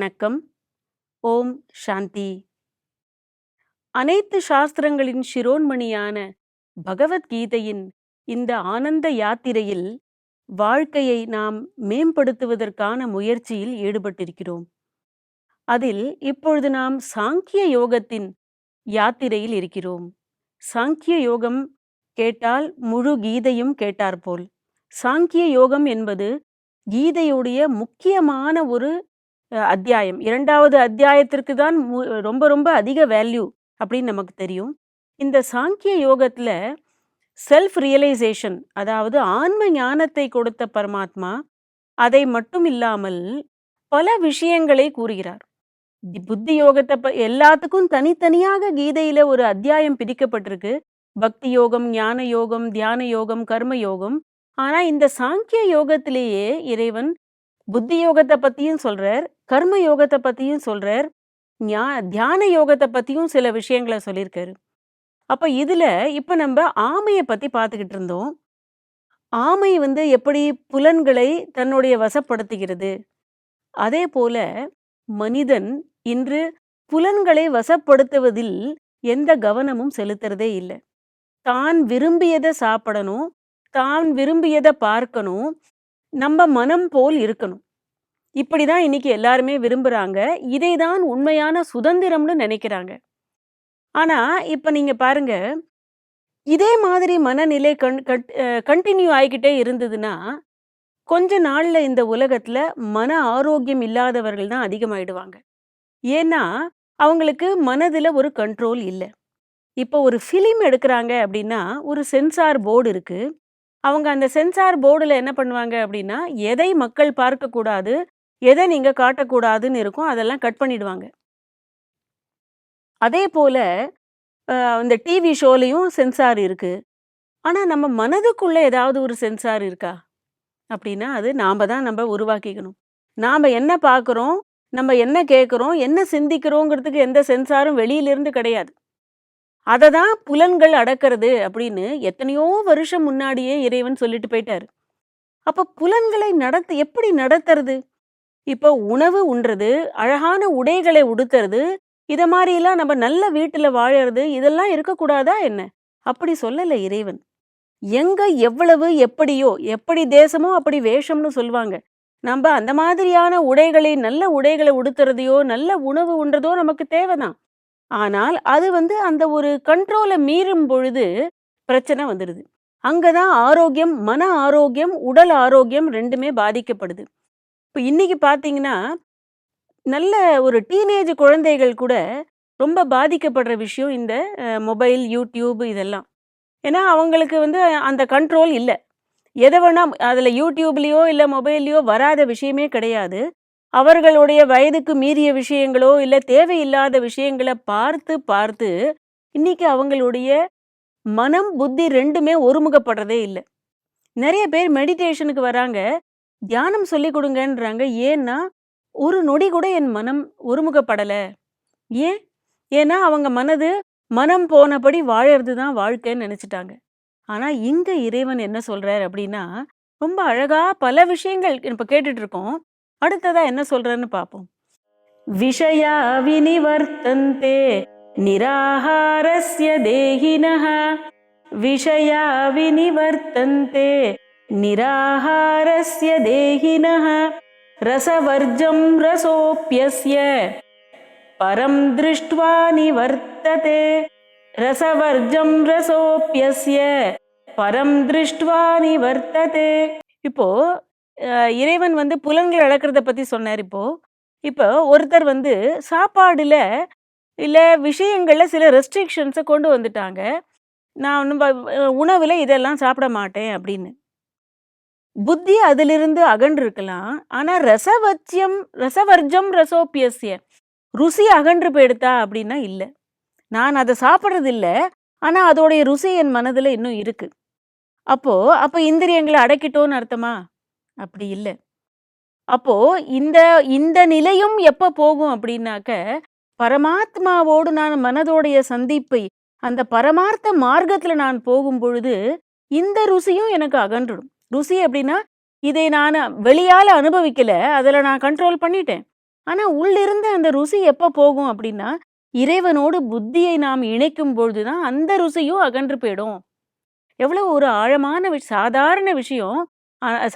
வணக்கம். ஓம் சாந்தி. அனைத்து சாஸ்திரங்களின் சிரோன்மணியான பகவத்கீதையின் இந்த ஆனந்த யாத்திரையில் வாழ்க்கையை நாம் மேம்படுத்துவதற்கான முயற்சியில் ஈடுபட்டிருக்கிறோம். அதில் இப்பொழுது நாம் சாங்கிய யோகத்தின் யாத்திரையில் இருக்கிறோம். சாங்கிய யோகம் கேட்டால் முழு கீதையும் கேட்டாற்போல் சாங்கிய யோகம் என்பது கீதையுடைய முக்கியமான ஒரு அத்தியாயம். இரண்டாவது அத்தியாயத்திற்கு தான் மு- ரொம்ப ரொம்ப அதிக வேல்யூ அப்படின்னு நமக்கு தெரியும். இந்த சாங்கிய யோகத்துல செல்ஃப் ரியலைசேஷன் அதாவது ஆன்ம ஞானத்தை கொடுத்த பரமாத்மா அதை மட்டும் இல்லாமல் பல விஷயங்களை கூறுகிறார். புத்தி யோகத்தை ப- எல்லாத்துக்கும் தனித்தனியாக கீதையில ஒரு அத்தியாயம் பிரிக்கப்பட்டிருக்கு. பக்தி யோகம் ஞான யோகம் தியான யோகம் கர்ம யோகம். ஆனா இந்த சாங்கிய யோகத்திலேயே இறைவன் புத்தி யோகத்தை பத்தியும் சொல்றார். கர்ம யோகத்தை பற்றியும் சொல்கிறார் ஞா- தியான யோகத்தை பற்றியும் சில விஷயங்களை சொல்லியிருக்காரு அப்போ இதில் இப்போ நம்ம ஆமையை பற்றி பார்த்துக்கிட்டு இருந்தோம். ஆமை வந்து எப்படி புலன்களை தன்னுடைய வசப்படுத்துகிறது? அதே போல மனிதன் இன்று புலன்களை வசப்படுத்துவதில் எந்த கவனமும் செலுத்துறதே இல்லை. தான் விரும்பியதை சாப்பிடணும் தான் விரும்பியதை பார்க்கணும் நம்ம மனம் போல் இருக்கணும். இப்படி தான் இன்னைக்கு எல்லாருமே விரும்புகிறாங்க இதை தான் உண்மையான சுதந்திரம்னு நினைக்கிறாங்க. ஆனால் இப்போ நீங்கள் பாருங்க. இதே மாதிரி மனநிலை கண் கண்டினியூ ஆகிக்கிட்டே இருந்ததுன்னா கொஞ்ச நாளில் இந்த உலகத்தில் மன ஆரோக்கியம் இல்லாதவர்கள் தான் அதிகமாயிடுவாங்க. ஏன்னா அவங்களுக்கு மனதில் ஒரு கண்ட்ரோல் இல்லை. இப்போ ஒரு ஃபிலிம் எடுக்கிறாங்க அப்படின்னா ஒரு சென்சார் போர்டு இருக்குது அவங்க அந்த சென்சார் போர்டில் என்ன பண்ணுவாங்க அப்படின்னா எதை மக்கள் பார்க்கக்கூடாது எதை நீங்கள் காட்டக்கூடாதுன்னு இருக்கும் அதெல்லாம் கட் பண்ணிடுவாங்க. அதே போல் இந்த டிவி ஷோலையும் சென்சார் இருக்குது ஆனால் நம்ம மனதுக்குள்ளே ஏதாவது ஒரு சென்சார் இருக்கா? அப்படின்னா அது நாம் தான் நம்ம உருவாக்கிக்கணும். நாம் என்ன பார்க்குறோம் நம்ம என்ன கேட்குறோம் என்ன சிந்திக்கிறோங்கிறதுக்கு எந்த சென்சாரும் வெளியிலிருந்து கிடையாது. அதை தான் புலன்கள் அடக்கிறது அப்படின்னு எத்தனையோ வருஷம் முன்னாடியே இறைவன் சொல்லிட்டு போயிட்டார். அப்போ புலன்களை நடத்து எப்படி நடத்துறது? இப்போ உணவு உண்றது அழகான உடைகளை உடுத்துறது இத மாதிரிலாம் நம்ம நல்ல வீட்டுல வாழறது இதெல்லாம் இருக்கக்கூடாதா என்ன? அப்படி சொல்லல இறைவன். எங்க எவ்வளவு எப்படியோ எப்படி தேசமோ அப்படி வேஷம்னு சொல்லுவாங்க நம்ம அந்த மாதிரியான உடைகளை நல்ல உடைகளை உடுத்துறதையோ நல்ல உணவு உண்றதோ நமக்கு தேவைதான். ஆனால் அது வந்து அந்த ஒரு கண்ட்ரோலை மீறும் பொழுது பிரச்சனை வந்துடுது அங்கதான் ஆரோக்கியம் மன ஆரோக்கியம் உடல் ஆரோக்கியம் ரெண்டுமே பாதிக்கப்படுது. இப்போ இன்னைக்கு பார்த்தீங்கன்னா நல்ல ஒரு டீனேஜ் குழந்தைகள் கூட ரொம்ப பாதிக்கப்படுற விஷயம் இந்த மொபைல் யூடியூப் இதெல்லாம். ஏன்னா அவங்களுக்கு வந்து அந்த கண்ட்ரோல் இல்லை. எதை வேணா அதில் யூடியூப்லேயோ இல்லை மொபைல்லையோ வராத விஷயமே கிடையாது. அவர்களுடைய வயதுக்கு மீறிய விஷயங்களோ இல்லை தேவையில்லாத விஷயங்களை பார்த்து பார்த்து இன்னைக்கு அவங்களுடைய மனம் புத்தி ரெண்டுமே ஒருமுகப்படுறதே இல்லை. நிறைய பேர் மெடிடேஷனுக்கு வராங்க. தியானம் சொல்லி கொடுங்கன்றாங்க. ஏன்னா ஒரு நொடி கூட என் மனம் ஒருமுகப்படலை. ஏன்? ஏன்னா அவங்க மனது மனம் போனபடி வாழறது தான் வாழ்க்கைன்னு நினச்சிட்டாங்க. ஆனால் இங்கே இறைவன் என்ன சொல்கிறார் அப்படின்னா ரொம்ப அழகாக பல விஷயங்கள் இப்போ கேட்டுட்டு இருக்கோம் அடுத்ததாக என்ன சொல்றாருன்னு பார்ப்போம் விஷயா வினிவர்த்தந்தே நிராகாரஸ்ய தேகினः விஷயா வினிவர்த்தந்தே निराहारस्य தேகினः ரசவர்ஜம் ரசோப்யஸ்ய பரம் दृष्ट्वा निवर्तते ரசவர்ஜம் ரசோப்யஸ்ய பரம் திருஷ்டுவா நிவர்த்ததே இப்போ இறைவன் வந்து புலன்கள் அளக்கிறத பத்தி சொன்னார் இப்போ. இப்போ ஒருத்தர் வந்து சாப்பாடுல இல்ல விஷயங்கள்ல சில ரெஸ்ட்ரிக்ஷன்ஸை கொண்டு வந்துட்டாங்க. நான் உணவில் உணவுல இதெல்லாம் சாப்பிட மாட்டேன் அப்படின்னு. புத்தி அதிலிருந்து அகன்று இருக்கலாம் ஆனா ரசவச்சியம் ரசவர்ஜம் ரசோப்பியஸ்ய ருசி அகன்று போயிடுதா அப்படின்னா இல்லை. நான் அதை சாப்பிட்றது இல்லை ஆனால் அதோடைய ருசி என் மனதில் இன்னும் இருக்கு. அப்போ அப்ப இந்திரியங்களை அடக்கிட்டோன்னு அர்த்தமா? அப்படி இல்லை. அப்போ இந்த இந்த நிலையும் எப்போ போகும் அப்படின்னாக்க பரமாத்மாவோடு நான் மனதோடைய சந்திப்பை அந்த பரமார்த்த மார்க்கத்தில் நான் போகும் பொழுது இந்த ருசியும் எனக்கு அகன்றுடும். ருசி அப்படின்னா இதை நான் வெளியால் அனுபவிக்கல அதில் நான் கண்ட்ரோல் பண்ணிட்டேன் ஆனால் உள்ளிருந்து அந்த ருசி எப்போ போகும் அப்படின்னா, இறைவனோடு புத்தியை நாம் இணைக்கும் பொழுது தான் அந்த ருசியும் அகன்று போயிடும். எவ்வளோ ஒரு ஆழமான விஷ் சாதாரண விஷயம்.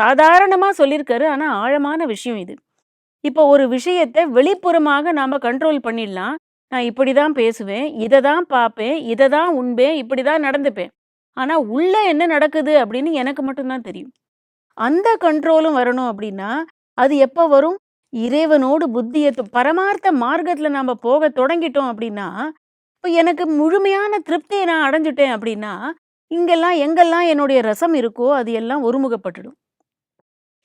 சாதாரணமாக சொல்லியிருக்காரு. ஆனால் ஆழமான விஷயம் இது. இப்போ ஒரு விஷயத்த வெளிப்புறமாக நாம் கண்ட்ரோல் பண்ணிடலாம். நான் இப்படி தான் பேசுவேன், இதை தான் பார்ப்பேன், இதை தான் உண்பேன், இப்படிதான் நடந்துப்பேன். ஆனால் உள்ள என்ன நடக்குது அப்படின்னு எனக்கு மட்டும்தான் தெரியும். அந்த கண்ட்ரோலும் வரணும் அப்படின்னா, அது எப்போ வரும்? இறைவனோடு புத்திய பரமார்த்த மார்க்கத்தில் நாம் போக தொடங்கிட்டோம் அப்படின்னா, இப்போ எனக்கு முழுமையான திருப்தியை நான் அடைஞ்சிட்டேன் அப்படின்னா, இங்கெல்லாம் எங்கெல்லாம் என்னுடைய ரசம் இருக்கோ, அது எல்லாம் ஒருமுகப்பட்டுடும்.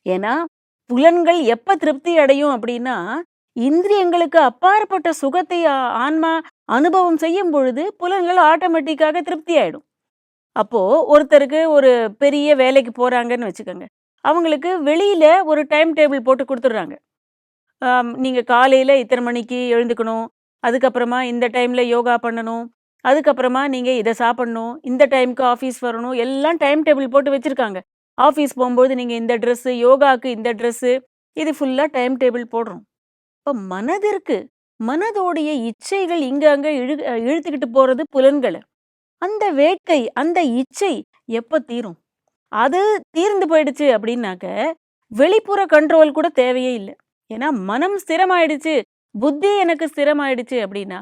ஏன்னா, புலன்கள் எப்போ திருப்தி அடையும் அப்படின்னா, இந்திரியங்களுக்கு அப்பாற்பட்ட சுகத்தை ஆன்மா அனுபவம் செய்யும் பொழுது, புலன்கள் ஆட்டோமேட்டிக்காக திருப்தி ஆயிடும். அப்போது ஒருத்தருக்கு ஒரு பெரிய வேலைக்கு போகிறாங்கன்னு வச்சுக்கோங்க அவங்களுக்கு வெளியில் ஒரு டைம் டேபிள் போட்டு கொடுத்துட்றாங்க நீங்கள் காலையில் இத்தனை மணிக்கு எழுந்துக்கணும். அதுக்கப்புறமா இந்த டைமில் யோகா பண்ணணும். அதுக்கப்புறமா நீங்கள் இதை சாப்பிட்ணும் இந்த டைம்க்கு ஆஃபீஸ் வரணும். எல்லாம் டைம் டேபிள் போட்டு வச்சுருக்காங்க ஆஃபீஸ் போகும்போது நீங்கள் இந்த ட்ரெஸ்ஸு, யோகாக்கு இந்த ட்ரெஸ்ஸு, இது ஃபுல்லாக டைம் டேபிள் போடுறோம். இப்போ மனதிற்கு மனதோடைய இச்சைகள் இங்கே அங்கே இழு இழுத்துக்கிட்டு போகிறது புலன்களை அந்த வேட்கை, அந்த இச்சை எப்போ தீரும்? அது தீர்ந்து போயிடுச்சு அப்படின்னாக்க, வெளிப்புற கண்ட்ரோல் கூட தேவையே இல்லை ஏன்னா மனம் ஸ்திரமாயிடுச்சு, புத்தி எனக்கு ஸ்திரமாயிடுச்சு அப்படின்னா,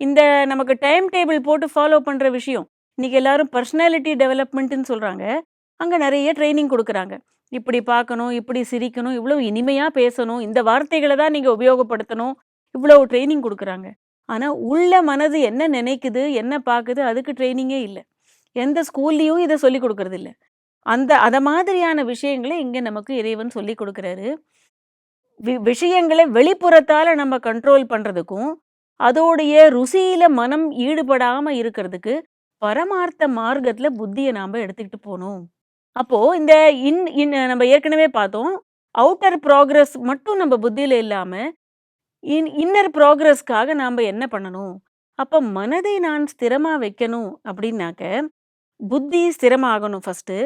இந்த நமக்கு டைம் டேபிள் போட்டு ஃபாலோ பண்ணுற விஷயம். இன்னைக்கு எல்லாரும் பர்சனாலிட்டி டெவலப்மெண்ட்டுன்னு சொல்கிறாங்க அங்கே நிறைய ட்ரைனிங் கொடுக்குறாங்க இப்படி பார்க்கணும், இப்படி சிரிக்கணும், இவ்வளோ இனிமையாக பேசணும், இந்த வார்த்தைகளை தான் நீங்கள் உபயோகப்படுத்தணும். இவ்வளோ ட்ரைனிங் கொடுக்குறாங்க ஆனால் உள்ள மனது என்ன நினைக்குது, என்ன பார்க்குது அதுக்கு ட்ரெய்னிங்கே இல்லை. எந்த ஸ்கூல்லையும் இதை சொல்லிக் கொடுக்கறது இல்லை. அந்த அதை மாதிரியான விஷயங்களை இங்கே நமக்கு இறைவன் சொல்லிக் கொடுக்குறாரு. வி விஷயங்களை வெளிப்புறத்தால் நம்ம கண்ட்ரோல் பண்ணுறதுக்கும் அதோடைய ருசியில் மனம் ஈடுபடாமல் இருக்கிறதுக்கு, பரமார்த்த மார்க்கத்தில் புத்தியை நாம் எடுத்துக்கிட்டு போகணும் அப்போது இந்த இன் இன் நம்ம ஏற்கனவே பார்த்தோம். அவுட்டர் ப்ராக்ரஸ் மட்டும் நம்ம புத்தியில் இல்லாமல் இன் இன்னர் ப்ராக்ரஸ்க்காக நாம என்ன பண்ணணும்? அப்ப மனதை நான் ஸ்திரமா வைக்கணும் அப்படின்னாக்க, புத்தி ஸ்திரமாகணும் ஃபஸ்ட்டு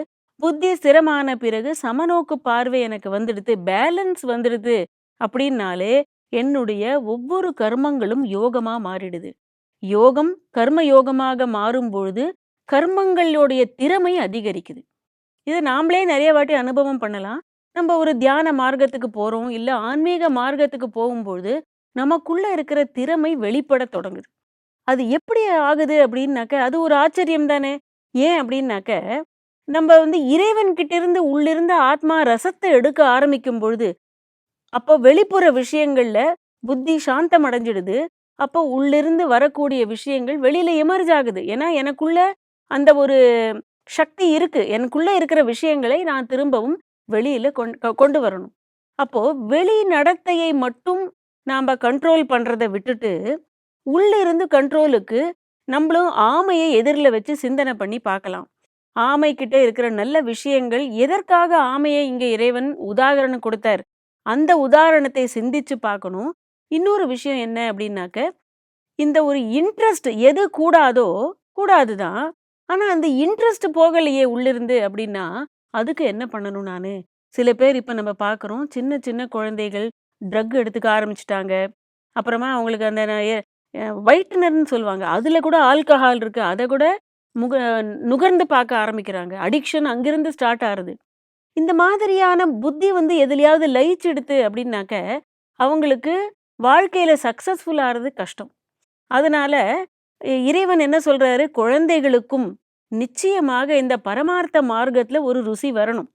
புத்தி ஸ்திரமான பிறகு சமநோக்கு பார்வை எனக்கு வந்துடுது, பேலன்ஸ் வந்துடுது அப்படின்னாலே, என்னுடைய ஒவ்வொரு கர்மங்களும் யோகமா மாறிடுது. யோகம் கர்ம யோகமாக மாறும் பொழுது கர்மங்களுடைய திறமை அதிகரிக்குது. இத நாமளே நிறைய வாட்டி அனுபவம் பண்ணலாம். நம்ம ஒரு தியான மார்க்கத்துக்கு போறோம், இல்ல ஆன்மீக மார்க்கத்துக்கு போகும்பொழுது, நமக்குள்ள இருக்கிற திறமை வெளிப்பட தொடங்குது. அது எப்படி ஆகுது அப்படின்னாக்க, அது ஒரு ஆச்சரியம் தானே! ஏன் அப்படின்னாக்க, நம்ம வந்து இறைவன் கிட்டிருந்து உள்ளிருந்து ஆத்மா ரசத்தை எடுக்க ஆரம்பிக்கும் பொழுது, அப்போ வெளிப்புற விஷயங்கள்ல புத்தி சாந்தம் அடைஞ்சிடுது. அப்போ உள்ளிருந்து வரக்கூடிய விஷயங்கள் வெளியில எமர்ஜ் ஆகுது. ஏன்னா எனக்குள்ள அந்த ஒரு சக்தி இருக்கு. எனக்குள்ள இருக்கிற விஷயங்களை நான் திரும்பவும் வெளியில கொண் கொண்டு வரணும். அப்போ வெளி நடத்தையை மட்டும் நாம கண்ட்ரோல் பண்ணுறதை விட்டுட்டு, உள்ள இருந்து கண்ட்ரோலுக்கு நம்மளும் ஆமையை எதிர்ல வச்சு சிந்தனை பண்ணி பார்க்கலாம். ஆமை கிட்ட இருக்கிற நல்ல விஷயங்கள் எதற்காக ஆமையை இங்க இறைவன் உதாகரணம் கொடுத்தார்? அந்த உதாரணத்தை சிந்திச்சு பார்க்கணும். இன்னொரு விஷயம் என்ன அப்படின்னாக்க, இந்த ஒரு இன்ட்ரெஸ்ட் எது கூடாதோ, கூடாது தான். ஆனா அந்த இன்ட்ரெஸ்ட் போகலையே உள்ளிருந்து அப்படின்னா, அதுக்கு என்ன பண்ணணும் நானு? சில பேர் இப்ப நம்ம பார்க்குறோம். சின்ன சின்ன குழந்தைகள் ட்ரக் எடுத்துக்க ஆரம்பிச்சிட்டாங்க அப்புறமா அவங்களுக்கு அந்த வைட்டனர்னு வைட்னர்ன்னு சொல்லுவாங்க. அதுல கூட ஆல்கஹால் இருக்கு. அதை கூட முக நுகர்ந்து பார்க்க ஆரம்பிக்கிறாங்க. அடிக்ஷன் அங்கிருந்து ஸ்டார்ட் ஆகுது. இந்த மாதிரியான புத்தி வந்து எதுலயாவது லயிச்சிடுத்து அப்படின்னாக்க, அவங்களுக்கு வாழ்க்கையில சக்ஸஸ்ஃபுல் ஆகிறது கஷ்டம். அதனால இறைவன் என்ன சொல்றாரு? குழந்தைகளுக்கும் நிச்சயமாக இந்த பரமார்த்த மார்க்கத்துல ஒரு ருசி வரணும்.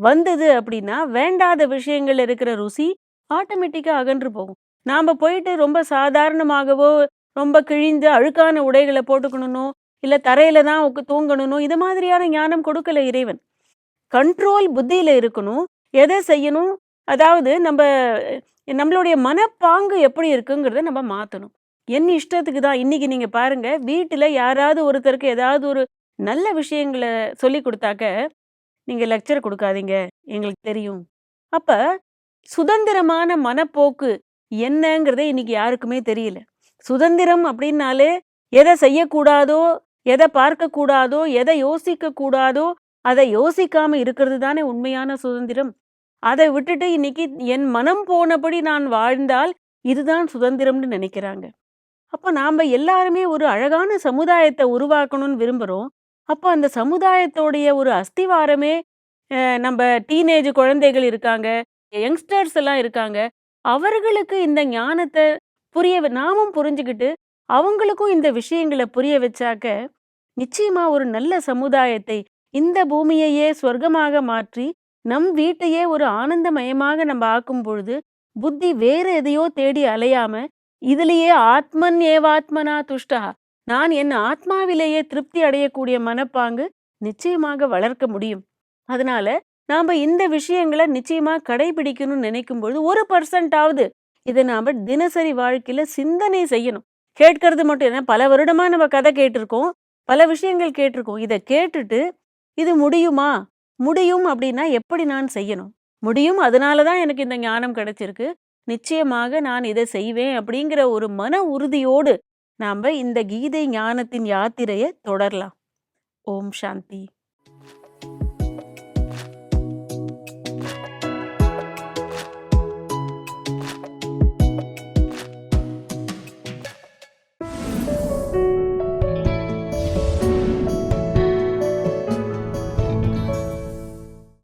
வந்தது அப்படின்னா, வேண்டாத விஷயங்கள்ல இருக்கிற ருசி ஆட்டோமேட்டிக்காக அகன்று போகும். நாம் போயிட்டு ரொம்ப சாதாரணமாகவோ, ரொம்ப கிழிந்து அழுக்கான உடைகளை போட்டுக்கணுனோ, இல்லை தரையில தான் உக் தூங்கணுனோ, இது மாதிரியான ஞானம் கொடுக்கல இறைவன். கண்ட்ரோல் புத்தியில் இருக்கணும். எதை செய்யணும்? அதாவது நம்ம நம்மளுடைய மனப்பாங்கு எப்படி இருக்குங்கிறத நம்ம மாற்றணும் என் இஷ்டத்துக்கு தான் இன்றைக்கி நீங்கள் பாருங்கள் வீட்டில் யாராவது ஒருத்தருக்கு ஏதாவது ஒரு நல்ல விஷயங்களை சொல்லிக் கொடுத்தாக்க நீங்கள் லெக்சர் கொடுக்காதீங்க எங்களுக்கு தெரியும்." அப்போ சுதந்திரமான மனப்போக்கு என்னங்கிறதே இன்னைக்கு யாருக்குமே தெரியல. சுதந்திரம் அப்படின்னாலே, எதை செய்யக்கூடாதோ, எதை பார்க்கக்கூடாதோ, எத யோசிக்கக்கூடாதோ, அதை யோசிக்காம இருக்கிறது தானே உண்மையான சுதந்திரம். அதை விட்டுட்டு இன்னைக்கு என் மனம் போனபடி நான் வாழ்ந்தால், இதுதான் சுதந்திரம்னு நினைக்கிறாங்க அப்போ நாம எல்லாருமே ஒரு அழகான சமுதாயத்தை உருவாக்கணும்னு விரும்புகிறோம் அப்போ அந்த சமுதாயத்தோடைய ஒரு அஸ்திவாரமே அஹ், நம்ம டீனேஜ் குழந்தைகள் இருக்காங்க யங்ஸ்டர்ஸ் எல்லாம் இருக்காங்க. அவர்களுக்கு இந்த ஞானத்தை புரிய நாமும் புரிஞ்சுக்கிட்டு அவங்களுக்கும் இந்த விஷயங்களை புரிய வச்சாக்க நிச்சயமா ஒரு நல்ல சமுதாயத்தை இந்த பூமியையே சொர்க்கமாக மாற்றி நம் வீட்டையே ஒரு ஆனந்தமயமாக நம்ம ஆக்கும் பொழுது புத்தி வேற எதையோ தேடி அலையாம இதுலயே ஆத்மன் ஏவாத்மனா துஷ்டா. நான் என் ஆத்மாவிலேயே திருப்தி அடையக்கூடிய மனப்பாங்கு நிச்சயமாக வளர்க்க முடியும். அதனால நாம இந்த விஷயங்களை நிச்சயமா கடைபிடிக்கணும்னு நினைக்கும் பொழுது ஒரு பர்சன்டாவது இதை நாம தினசரி வாழ்க்கையில சிந்தனை செய்யணும். கேட்கறது மட்டும் என்ன பல வருடமா நம்ம கதை கேட்டிருக்கோம் பல விஷயங்கள் கேட்டிருக்கோம். இதை கேட்டுட்டு இது முடியுமா? முடியும் அப்படின்னா எப்படி நான் செய்யணும்? முடியும் அதனால தான் எனக்கு இந்த ஞானம் கிடைச்சிருக்கு. நிச்சயமாக நான் இதை செய்வேன் அப்படிங்கிற ஒரு மன உறுதியோடு நாம் இந்த கீதை ஞானத்தின் யாத்திரையை தொடரலாம். ஓம் சாந்தி.